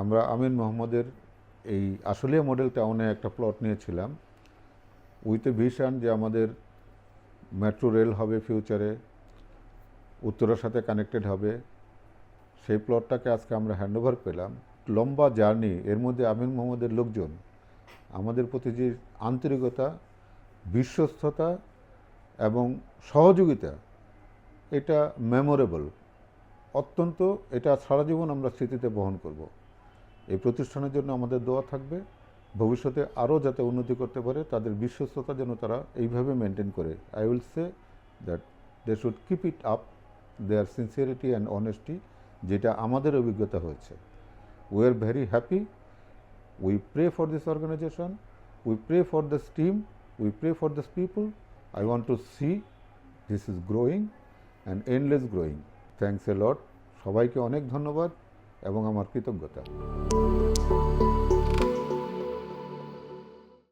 আমরা আমিন মোহাম্মদের এই আসলিয়া মডেল টাউনে একটা প্লট নিয়েছিলাম। উইথ এ ভিশন যে আমাদের মেট্রো রেল হবে ফিউচারে উত্তরের সাথে কানেক্টেড হবে। সেই প্লটটাকে আজকে আমরা হ্যান্ডওভার পেলাম। লম্বা জার্নি এর মধ্যে আমিন মোহাম্মদের লোকজন, আমাদের প্রতি যে আন্তরিকতা, বিশ্বস্ততা এবং সহযোগিতা, এটা মেমোরেবল অত্যন্ত, এটা সারা জীবন আমরা স্মৃতিতে বহন করব। এই প্রতিষ্ঠানের জন্য আমাদের দোয়া থাকবে। ভবিষ্যতে আরও যাতে উন্নতি করতে পারে, তাদের বিশ্বস্ততা যেন তারা এইভাবে মেনটেন করে। I will say that they should keep it up their sincerity and honesty যেটা আমাদের অভিজ্ঞতা হয়েছে। We are very happy we pray for this organization we pray for this team we pray for this people I want to see this is growing and endless growing thanks a lot সবাইকে অনেক ধন্যবাদ। এবং আমার কৃতজ্ঞতা।